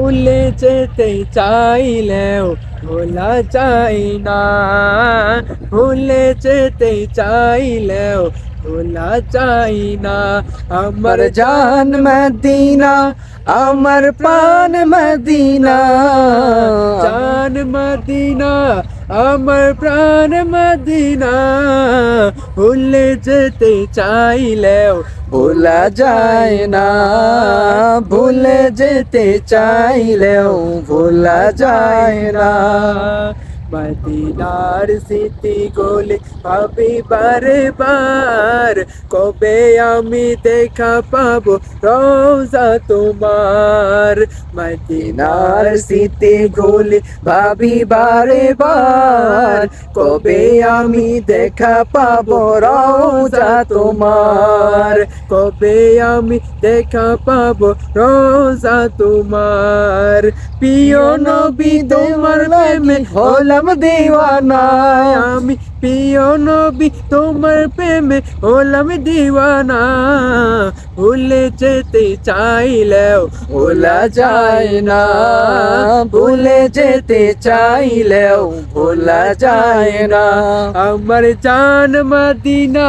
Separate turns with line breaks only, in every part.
ভুলে যেতে চাইলেও ভোলা যায় না। ভুলে যেতে চাইলেও ভোলা যায় না। আমার জান মদিনা আমার প্রাণ মদিনা। জান মদিনা আমার প্রাণ মদিনা। ভুলে যেতে চাইলেও ভোলা যায় না। ভুলে যেতে চাইলেও ভোলা যায় না মদিনার স্মৃতি গোলে ভাবি বারে বার। কবে আমি দেখা পাবো রোজা তোমার? মদিনার স্মৃতি গোলে ভাবি বারে বার। কবে আমি দেখা পাবো রোজা তোমার? কবে আমি দেখা পাবো রোজা তোমার? প্রিয় নবী, তোমার প্রেমে হলাম দিওয়ানা আমি প্রিয় নবী, তোমার প্রেমে হলাম দিওয়ানা। ভুলে যেতে চাইলেও ভোলা যায় না, ভুলে যেতে চাইলেও ভোলা যায় না। আমার জান মদিনা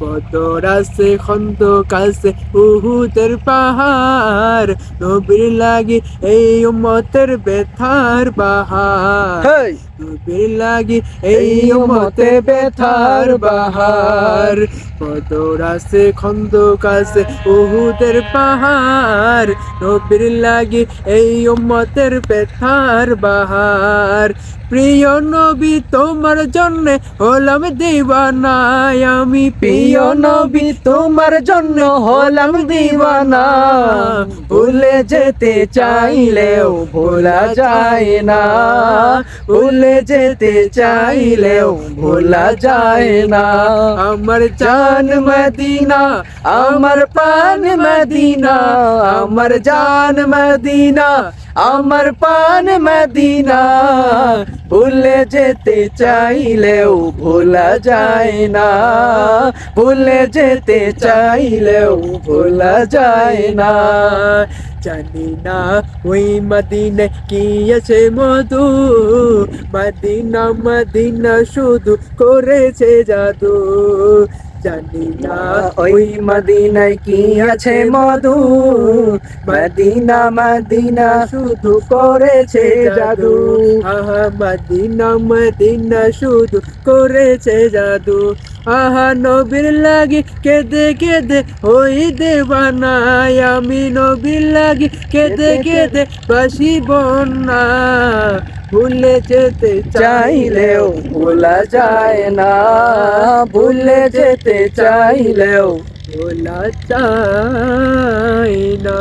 পদরাসে খন্দ কালসে উহুদের পাহাড়। নবীর লাগে এই উম্মতের বেথার বাহার। নবীর লাগি এই উম্মতে বেথার বাহার। উহুদের পাহাড়। নবীর লাগি এই উম্মতের বেথার বাহার। প্রিয় নবী, তোমার জন্য হলাম দিওয়ানায়। আমি প্রিয় নবী, তোমার জন্য হলাম দিওয়ানা ভুলে যেতে চাইলেও ভোলা যায় না। ভুলে যেতে চাইলেও ভোলা যায় না আমার জান মদিনা আমার প্রাণ মদিনা আমার জান মদিনা আমার পান মদিনা, ভুলে যেতে চাইলেও ভোলা যায় না। ভুলে যেতে চাইলেও ভোলা যায় না। জানি না ওই মদিনে কি আছে মধু, মদিনা মদিনা শুধু করেছে জাদু। জানি না ওই মদিনায় কি আছে মধু? মদিনা মদিনা শুধু করেছে জাদু। আহা মদিনা মদিনা শুধু করেছে জাদু। আহা নবীর লাগি কেঁদে কেঁদে ওই দেবানায় আমি নবীর লাগি কেঁদে কেঁদে বাসি বন্যা ভুলে যেতে চাইলেও ভোলা যায় না। ভুলে যেতে চাইলেও ভোলা যায় না।